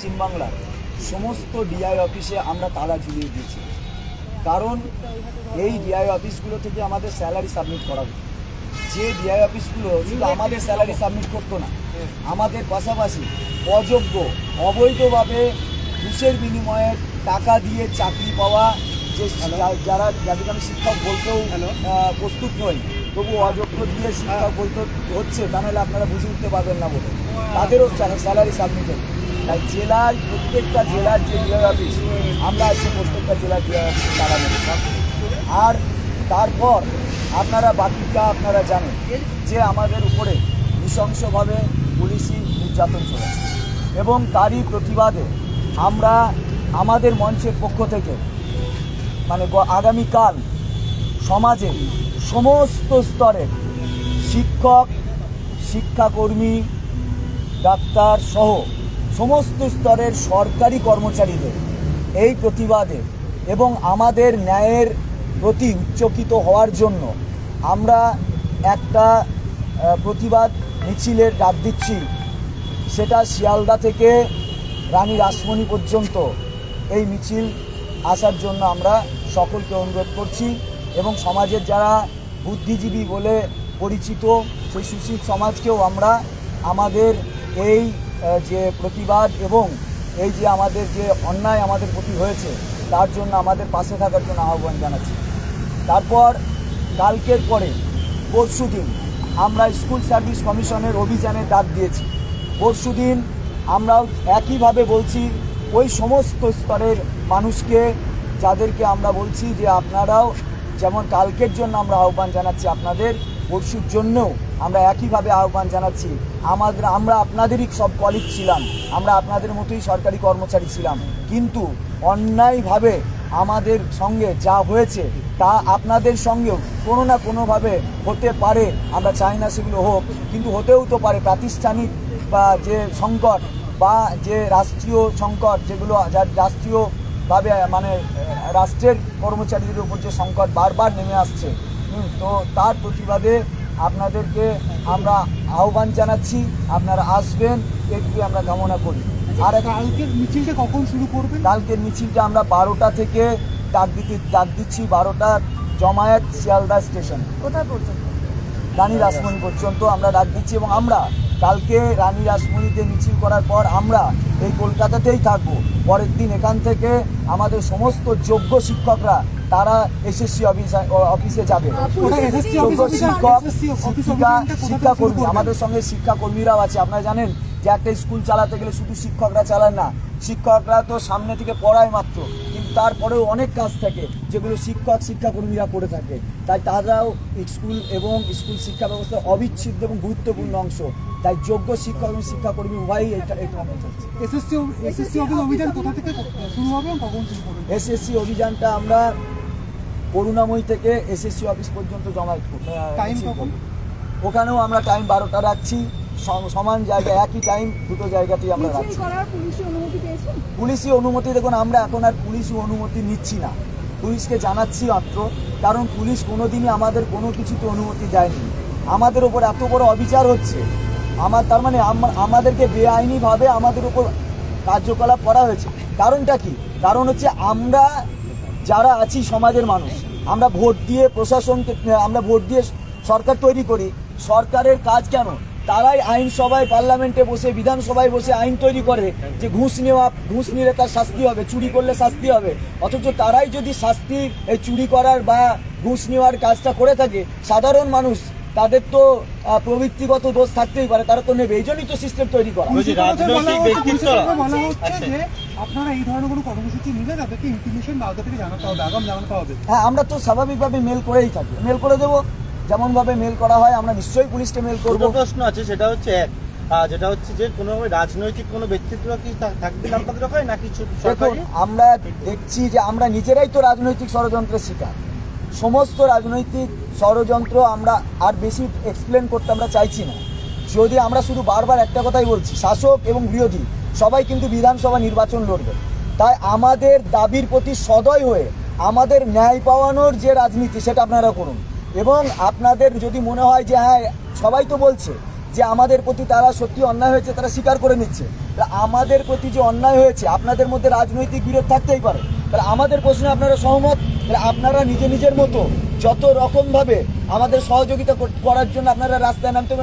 পশ্চিমবাংলার সমস্ত ডিআই অফিসে আমরা তালা ঝুলিয়ে দিয়েছি। কারণ এই ডিআই অফিসগুলো থেকে আমাদের স্যালারি সাবমিট করা হতো যে ডিআই অফিসগুলো শুধু আমাদের স্যালারি সাবমিট করতো না আমাদের পাশাপাশি অযোগ্য অবৈধভাবে ঘুষের বিনিময়ে টাকা দিয়ে চাকরি পাওয়া যে যারা যাদেরকে আমি শিক্ষক বলতেও প্রস্তুত নই তবু অযোগ্য দিয়ে শিক্ষক বলতে হচ্ছে তা নাহলে আপনারা বুঝে উঠতে পারবেন না বলে। তাদেরও স্যালারি সাবমিট হতো তাই জেলার প্রত্যেকটা জেলার যে ডিআই অফিস আমরা আজকে প্রত্যেকটা জেলার ডিআই অফিস তারা আর তারপর আপনারা বাকিটা আপনারা জানেন যে আমাদের উপরে নৃশংসভাবে পুলিশি নির্যাতন চলেছে। এবং তারই প্রতিবাদে আমরা আমাদের মঞ্চের পক্ষ থেকে মানে আগামীকাল সমাজে সমস্ত স্তরের শিক্ষক, শিক্ষাকর্মী, ডাক্তার সহ সমস্ত স্তরের সরকারি কর্মচারীদের এই প্রতিবাদে এবং আমাদের ন্যায়ের প্রতি উচ্চকিত হওয়ার জন্য আমরা একটা প্রতিবাদ মিছিলের ডাক দিচ্ছি। সেটা শিয়ালদা থেকে রানী রাসমণি পর্যন্ত এই মিছিল আসার জন্য আমরা সকলকে অনুরোধ করছি এবং সমাজের যারা বুদ্ধিজীবী বলে পরিচিত সেই সুশীল সমাজকেও আমরা আমাদের এই যে প্রতিবাদ এবং এই যে আমাদের যে অন্যায় আমাদের প্রতি হয়েছে, তার জন্য আমাদের পাশে থাকার জন্য আহ্বান জানাচ্ছি। তারপর কালকের পরে পরশুদিন আমরা স্কুল সার্ভিস কমিশনের অভিযানে ডাক দিয়েছি। পরশুদিন আমরাও একইভাবে বলছি, ওই সমস্ত স্তরের মানুষকে, যাদেরকে আমরা বলছি যে আপনারাও যেমন কালকের জন্য আমরা আহ্বান জানাচ্ছি আপনাদের, পরশুর জন্যও আমরা একইভাবে আহ্বান জানাচ্ছি, আমাদের, আমরা আপনাদেরই সব কলিগ ছিলাম, আমরা আপনাদের মতোই সরকারি কর্মচারী ছিলাম। কিন্তু অন্যায়ভাবে আমাদের সঙ্গে যা হয়েছে, তা আপনাদের সঙ্গেও কোনো না কোনোভাবে হতে পারে। আমরা চাই না সেগুলো হোক, কিন্তু হতেও তো পারে। প্রাতিষ্ঠানিক বা যে সংকট বা যে রাষ্ট্রীয় সংকট, যেগুলো যার রাষ্ট্রীয়ভাবে মানে রাষ্ট্রের কর্মচারীদের উপর যে সংকট বারবার নেমে আসছে তো তার প্রতিবাদে আপনাদেরকে আমরা আহ্বান জানাচ্ছি আপনারা আসবেন এটুকু আমরা কামনা করি। আর একটা কালকের মিছিলটা কখন শুরু করবে কালকের মিছিলটা আমরা বারোটা থেকে ডাক দিতে ডাক দিচ্ছি বারোটা জমায়েত শিয়ালদা স্টেশন। কোথায় পর্যন্ত? রানী রাসমণি পর্যন্ত আমরা ডাক দিচ্ছি এবং আমরা কালকে রানী রাসমণিতে মিছিল করার পর আমরা এই কলকাতাতেই থাকব। পরের দিন এখান থেকে আমাদের সমস্ত যোগ্য শিক্ষকরা তারা এসএসসি অফিস অফিসে যাবে। শিক্ষক শিক্ষিকা শিক্ষাকর্মী আমাদের সঙ্গে শিক্ষাকর্মীরাও আছে। আপনারা জানেন যে একটা স্কুল চালাতে গেলে শুধু শিক্ষকরা চালান না শিক্ষকরা তো সামনে থেকে পড়ায় মাত্র। কিন্তু তারপরেও অনেক কাজ থাকে যেগুলো শিক্ষক শিক্ষাকর্মীরা করে থাকে। তাই তারাও স্কুল এবং স্কুল শিক্ষা ব্যবস্থার অবিচ্ছেদ্য এবং গুরুত্বপূর্ণ অংশ। তাই যোগ্য শিক্ষক এবং শিক্ষাকর্মী উভয়ই এটা এসএসসি এসএসসি অভিযান কোথা থেকে শুরু হবে কখন এসএসসি অভিযানটা আমরা করুণাময়ী থেকে এসএসসি অফিস পর্যন্ত জমায়েত। ওখানেও আমরা টাইম বারোটা রাখছি। সমান জায়গায় একই টাইম দুটো জায়গাতেই আমরা রাখছি। পুলিশি অনুমতি দেখুন আমরা এখন আর পুলিশি অনুমতি নিচ্ছি না। পুলিশকে জানাচ্ছি মাত্র কারণ পুলিশ কোনোদিনই আমাদের কোনো কিছুতে অনুমতি দেয়নি। আমাদের ওপর এত বড় অবিচার হচ্ছে। আমার তার মানে আমাদেরকে বেআইনিভাবে আমাদের উপর কার্যকলাপ করা হয়েছে। কারণটা কি? কারণ হচ্ছে আমরা যারা আছি সমাজের মানুষ, আমরা ভোট দিয়ে প্রশাসনকে, আমরা ভোট দিয়ে সরকার তৈরি করি। সরকারের কাজ কেন? তারাই আইনসভায়, পার্লামেন্টে বসে, বিধানসভায় বসে আইন তৈরি করে যে ঘুষ নেওয়া, ঘুষ নিলে তার শাস্তি হবে, চুরি করলে শাস্তি হবে। অথচ তারাই যদি শাস্তি চুরি করার বা ঘুষ নেওয়ার কাজটা করে থাকে, সাধারণ মানুষ তাদের তো প্রবৃত্তিগত দোষ থাকতেই পারে তারা তো নেবে এই জন্যই তো সিস্টেম তৈরি করা। বলা হচ্ছে। যে আপনারা এই ধরনের কোনো কর্মসূচি নিলে তাদেরকে ইনফরমেশন আগে থেকে জানাতে হবে আগাম জানাতে হবে। হ্যাঁ আমরা তো স্বাভাবিকভাবে মেল করেই থাকি। মেল করে দেবো যেমনভাবে মেল করা হয় আমরা নিশ্চয়ই পুলিশকে মেল করব। প্রশ্ন আছে সেটা হচ্ছে এক। আহ, যেটা হচ্ছে যে কোনো রাজনৈতিক কোনো ব্যক্তিত্ব কি থা- থাকবেন আপনাদের ওখানে নাকি দেখুন আমরা দেখছি যে আমরা নিজেরাই তো রাজনৈতিক ষড়যন্ত্রের শিকার। সমস্ত রাজনৈতিক ষড়যন্ত্র আমরা আর বেশি এক্সপ্লেন করতে আমরা চাইছি না। যদি আমরা শুধু বারবার একটা কথাই বলছি, শাসক এবং বিরোধী, সবাই কিন্তু বিধানসভা নির্বাচন লড়বে। তাই আমাদের দাবির প্রতি সদয় হয়ে আমাদের ন্যায় পাওয়ানোর যে রাজনীতি, সেটা আপনারা করুন। এবং আপনাদের যদি মনে হয় যে হ্যাঁ সবাই তো বলছে যে আমাদের প্রতি তারা সত্যি অন্যায় হয়েছে, তারা স্বীকার করে নিচ্ছে। আমাদের প্রতি যে অন্যায় হয়েছে, আপনাদের মধ্যে রাজনৈতিক বিরোধ থাকতেই পারে। তাহলে আমাদের প্রশ্নে আপনারা সহমত? আপনারা নিজে নিজের মতো যত রকমভাবে আমাদের সহযোগিতা করার জন্য আপনারা রাস্তায় নামতে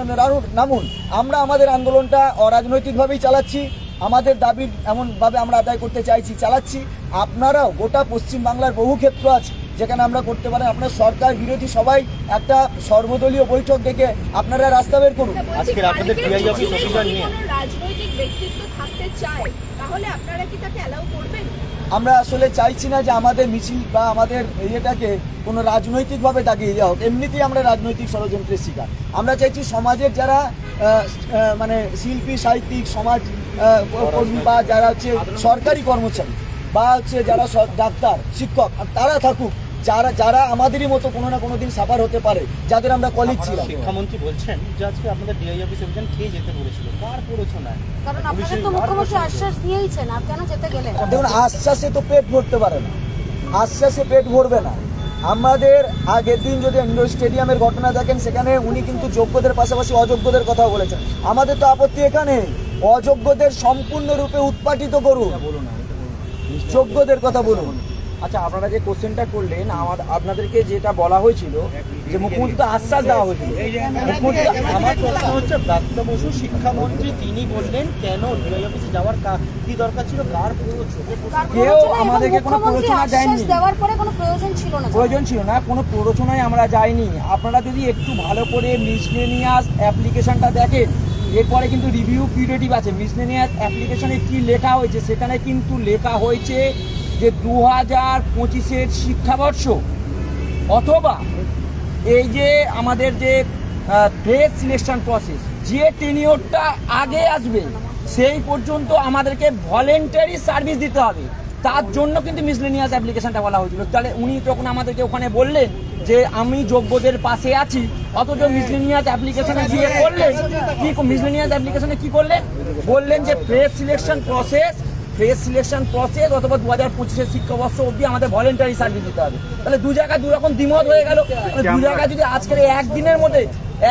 নামুন- আমরা আমাদের আন্দোলনটা অরাজনৈতিকভাবেই চালাচ্ছি। আমাদের দাবি এমনভাবে আমরা আদায় করতে চাইছি, চালাচ্ছি। আপনারাও গোটা পশ্চিম বাংলার বহু ক্ষেত্র আছে। যেখানে আমরা করতে পারি আপনার সরকার বিরোধী সবাই একটা সর্বদলীয় বৈঠক ডেকে আপনারা রাস্তা বের করুন। আজকের আপনাদের PI অফিস অফিসার নিয়ে। রাজনৈতিক ব্যক্তিত্ব থাকতে চায় তাহলে আপনারা কি তাকে অ্যালাউ করবেন? আমরা আসলে চাইছি না যে আমাদের মিছিল বা আমাদের ইয়েটাকে কোনো রাজনৈতিকভাবে দাগিয়ে দেওয়া হোক। এমনিতেই আমরা রাজনৈতিক ষড়যন্ত্রের শিকার। আমরা চাইছি সমাজের যারা মানে শিল্পী সাহিত্যিক সমাজ কর্মী বা যারা হচ্ছে সরকারি কর্মচারী বা হচ্ছে যারা ডাক্তার শিক্ষক আর তারা থাকুক যারা যারা আমাদেরই মতো কোনো না কোনো দিন সাফার হতে পারে যাদের আমরা কলিগ ছিলাম। শিক্ষামন্ত্রী বলছেন যে আজকে আপনাদের ডিআই অফিস অভিযান খেয়ে যেতে বলেছিল? কার প্ররোচনায়? কারণ আপনাদের তো মুখ্যমন্ত্রী আশ্বাস দিয়েইছেন আর কেন যেতে গেলেন? দেখুন আশ্বাসে তো পেট ভরতে পারে না। আশ্বাসে পেট ভরবে না। আমাদের আগের দিন যদি ইন্ডোর স্টেডিয়ামের ঘটনা দেখেন সেখানে উনি কিন্তু যোগ্যদের পাশাপাশি অযোগ্যদের কথা বলেছেন। আমাদের তো আপত্তি এখানে। অযোগ্যদের সম্পূর্ণরূপে উৎপাটিত করুন। যোগ্যদের কথা বলুন। আচ্ছা আপনারা যে কোশ্চেনটা করলেন আমার আপনাদেরকে যেটা বলা হয়েছিল যে মুখ্যমন্ত্রী তো আশ্বাস দেওয়া হয়েছিল। মুখ্যমন্ত্রী আমার প্রশ্ন হচ্ছে ব্রাত্য বসু শিক্ষামন্ত্রী তিনি বললেন কেন ডিআই অফিসে যাওয়ার কা- কি দরকার ছিল? কার প্ররোচনা কেউ আমাদেরকে কোনো প্ররোচনা দেননি। দেওয়ার পরে কোনো প্রয়োজন ছিল না। প্রয়োজন ছিল না কোনো প্ররোচনায় আমরা যাইনি। আপনারা যদি একটু ভালো করে মিসলেনিয়াস অ্যাপ্লিকেশনটা দেখেন এরপরে কিন্তু রিভিউ পিরিয়ডিভ আছে। মিসলেনিয়াস অ্যাপ্লিকেশনে কি লেখা হয়েছে সেখানে কিন্তু লেখা হয়েছে যে দু হাজার পঁচিশের শিক্ষাবর্ষ, অথবা এই যে আমাদের যে ফেস সিলেকশন প্রসেস যে টেনিওরটা আগে আসবে, সেই পর্যন্ত আমাদেরকে ভলেন্টারি সার্ভিস দিতে হবে। তার জন্য কিন্তু মিসলেনিয়াস অ্যাপ্লিকেশনটা বলা হয়েছিল। তাহলে উনি তখন আমাদেরকে ওখানে বললেন যে, আমি যোগ্যদের পাশে আছি, অথচ মিসলেনিয়াস অ্যাপ্লিকেশনে গিয়ে করলেন কি মিসলেনিয়াস অ্যাপ্লিকেশনে কি করলেন? বললেন যে, fresh selection process fresh selection process অথবা দু হাজার পঁচিশের শিক্ষাবর্ষ অবধি আমাদের ভলেন্টারি সার্ভিস দিতে হবে। তাহলে দু জায়গায় দু রকম দ্বিমত হয়ে গেল। দু জায়গায় যদি আজকের একদিনের মধ্যে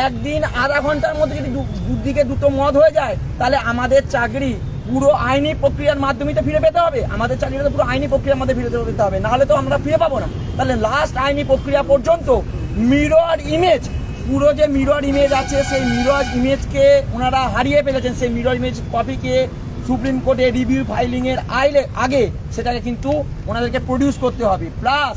একদিন আধা ঘণ্টার মধ্যে যদি দুদিকে দুটো মত হয়ে যায় তাহলে আমাদের চাকরি পুরো আইনি প্রক্রিয়ার মাধ্যমে তো ফিরে পেতে হবে। আমাদের চাকরিটা তো পুরো আইনি প্রক্রিয়ার মধ্যে ফিরে পেতে হবে। নাহলে তো আমরা ফিরে পাবো না। তাহলে লাস্ট আইনি প্রক্রিয়া পর্যন্ত মিরর ইমেজ পুরো যে মিরর ইমেজ আছে সেই মিরর ইমেজকে ওনারা হারিয়ে ফেলেছেন সেই মিরর ইমেজ কপিকে সুপ্রিম কোর্টে রিভিউ ফাইলিংয়ের আইলে আগে সেটাকে কিন্তু ওনাদেরকে প্রডিউস করতে হবে। প্লাস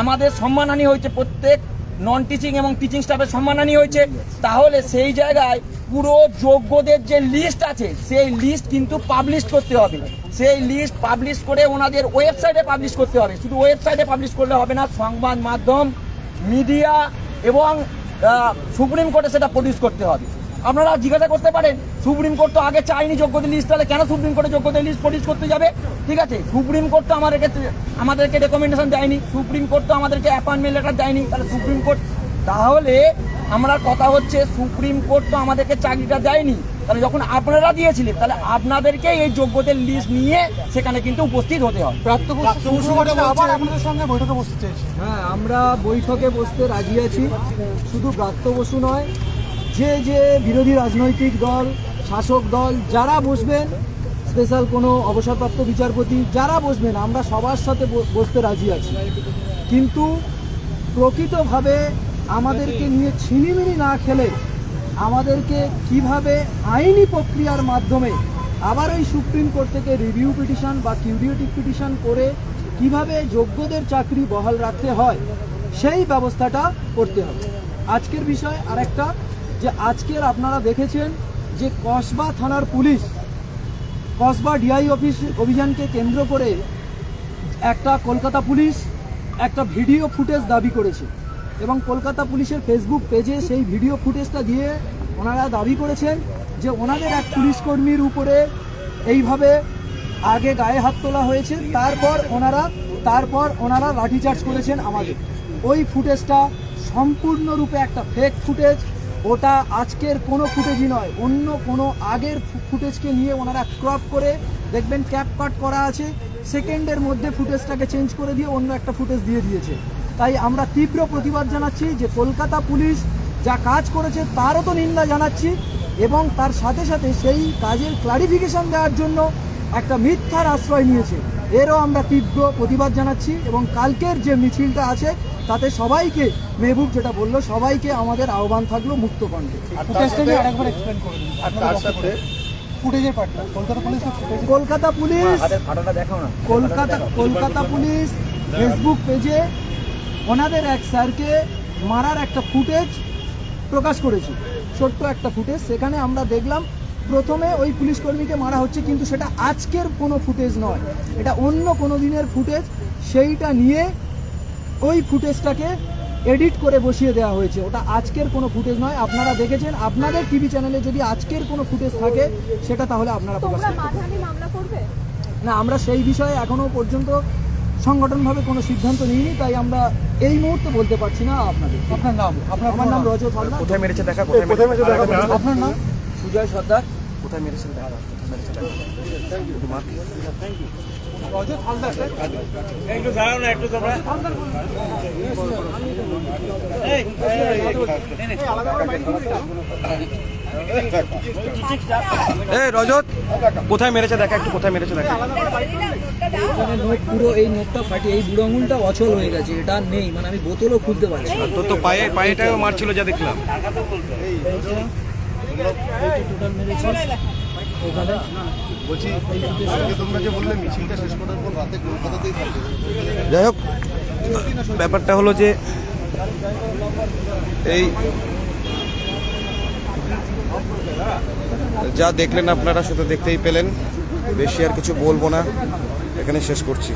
আমাদের সম্মানহানি হয়েছে প্রত্যেক নন টিচিং এবং টিচিং স্টাফের সম্মানহানি হয়েছে। তাহলে সেই জায়গায় পুরো যোগ্যদের যে লিস্ট আছে, সেই লিস্ট কিন্তু পাবলিশ করতে হবে। সেই লিস্ট পাবলিশ করে ওনাদের ওয়েবসাইটে পাবলিশ করতে হবে। শুধু ওয়েবসাইটে পাবলিশ করলে হবে না, সংবাদ মাধ্যম মিডিয়া এবং সুপ্রিম কোর্টে সেটা প্রডিউস করতে হবে। আপনারা জিজ্ঞাসা করতে পারেন সুপ্রিম কোর্ট তো আগে চাইনি যোগ্যদের লিস্ট তাহলে কেন সুপ্রিম কোর্টে যোগ্যদের লিস্ট প্রডিউস করতে যাবে? ঠিক আছে সুপ্রিম কোর্ট তো আমাদেরকে আমাদেরকে রেকমেন্ডেশন দেয়নি সুপ্রিম কোর্ট তো আমাদেরকে অ্যাপয়েন্টমেন্ট লেটার দেয়নি তাহলে সুপ্রিম কোর্ট তাহলে আমরা কথা হচ্ছে সুপ্রিম কোর্ট তো আমাদেরকে চাকরিটা দেয়নি তাহলে যখন আপনারা দিয়েছিলেন তাহলে আপনাদেরকে এই যোগ্যদের লিস্ট নিয়ে সেখানে কিন্তু উপস্থিত হতে হয়। আবার আপনাদের সঙ্গে বৈঠকে বসতে হ্যাঁ আমরা বৈঠকে বসতে রাজি আছি। শুধু ব্রাত্য বসু নয় যে যে বিরোধী রাজনৈতিক দল শাসক দল যারা বসবেন স্পেশাল কোনো অবসরপ্রাপ্ত বিচারপতি যারা বসবেন, আমরা সবার সাথে বসতে রাজি আছি। কিন্তু প্রকৃতভাবে আমাদেরকে নিয়ে ছিনিমিনি না খেলে আমাদেরকে কীভাবে আইনি প্রক্রিয়ার মাধ্যমে আবার ওই সুপ্রিম কোর্ট থেকে রিভিউ পিটিশন বা কিউরিয়েটিভ পিটিশন করে কীভাবে যোগ্যদের চাকরি বহাল রাখতে হয়, সেই ব্যবস্থাটা করতে হবে। আজকের বিষয় আরেকটা, যে আজকের আপনারা দেখেছেন যে কসবা থানার পুলিশ, কসবা ডিআই অফিস অভিযানকে কেন্দ্র করে একটা কলকাতা পুলিশ একটা ভিডিও ফুটেজ দাবি করেছে। এবং কলকাতা পুলিশের ফেসবুক পেজে সেই ভিডিও ফুটেজটা দিয়ে ওনারা দাবি করেছেন যে ওনাদের এক পুলিশ কর্মীর উপরে এইভাবে আগে গায়ে হাত তোলা হয়েছে, তারপর ওনারা তারপর ওনারা লাঠিচার্জ করেছেন আমাদের। ওই ফুটেজটা সম্পূর্ণরূপে একটা ফেক ফুটেজ ওটা আজকের কোনো ফুটেজই নয়, অন্য কোনো আগের ফুটেজকে নিয়ে ওনারা ক্রপ করে দেখবেন ক্যাপ কাট করা আছে সেকেন্ডের মধ্যে ফুটেজটাকে চেঞ্জ করে দিয়ে অন্য একটা ফুটেজ দিয়ে দিয়েছে। তাই আমরা তীব্র প্রতিবাদ জানাচ্ছি যে কলকাতা পুলিশ যা কাজ করেছে তারও তো নিন্দা জানাচ্ছি এবং তার সাথে সাথে সেই কাজের ক্লারিফিকেশন দেওয়ার জন্য একটা মিথ্যার আশ্রয় নিয়েছে। এরও আমরা তীব্র প্রতিবাদ জানাচ্ছি এবং কালকের যে মিছিলটা আছে তাতে সবাইকে মেহবুব যেটা বলল সবাইকে আমাদের আহ্বান থাকল মুক্ত কণ্ঠে। ফুটেজের পার্টটা Kolkata police footage Kolkata police Kolkata Kolkata police Facebook পেজে ওনাদের এক স্যারকে মারার একটা ফুটেজ প্রকাশ করেছি। ছোট্ট একটা ফুটেজ সেখানে আমরা দেখলাম প্রথমে ওই পুলিশ কর্মীকে মারা হচ্ছে কিন্তু সেটা আজকের কোনো ফুটেজ নয়। এটা অন্য কোনো দিনের ফুটেজ সেইটা নিয়ে ওই ফুটেজটাকে এডিট করে বসিয়ে দেওয়া হয়েছে। ওটা আজকের কোনো ফুটেজ নয়। আপনারা দেখেছেন আপনাদের টিভি চ্যানেলে যদি আজকের কোনো ফুটেজ থাকে সেটা তাহলে আপনারা প্রকাশ না আমরা সেই বিষয়ে এখনও পর্যন্ত সংগঠনভাবে কোনো সিদ্ধান্ত নিইনি তাই আমরা এই মুহূর্তে বলতে পারছি না আপনাদের। আপনার নাম আপনার আমার নাম রজত হালদার। কোথায় মেরেছে দেখা কোথায় মেরেছে দেখা? আপনার নাম? সুজয় সর্দার। কোথায় মেরেছে দেখা? কোথায় মেরেছে দেখা? রজত এই কোথায় মেরেছে দেখা একটু কোথায় মেরেছে দেখা নোট পুরো এই নোটটা ফাটিয়ে এই বুড়ো আঙুলটা অচল হয়ে গেছে এটা নেই মানে আমি বোতলও খুলতে পারছি না। তোর তো পায়ে পায়েটাও মারছিল যা দেখলাম টোটাল মেরেছে বলছি তোমরা যে বললে মিছিলটা শেষ করার পর রাতে কলকাতাতেই থাকবে। যাই হোক ব্যাপারটা হলো যে এই যা দেখলেন আপনারা সেটা দেখতেই পেলেন। বেশি আর কিছু বলব না। এখানে শেষ করছি।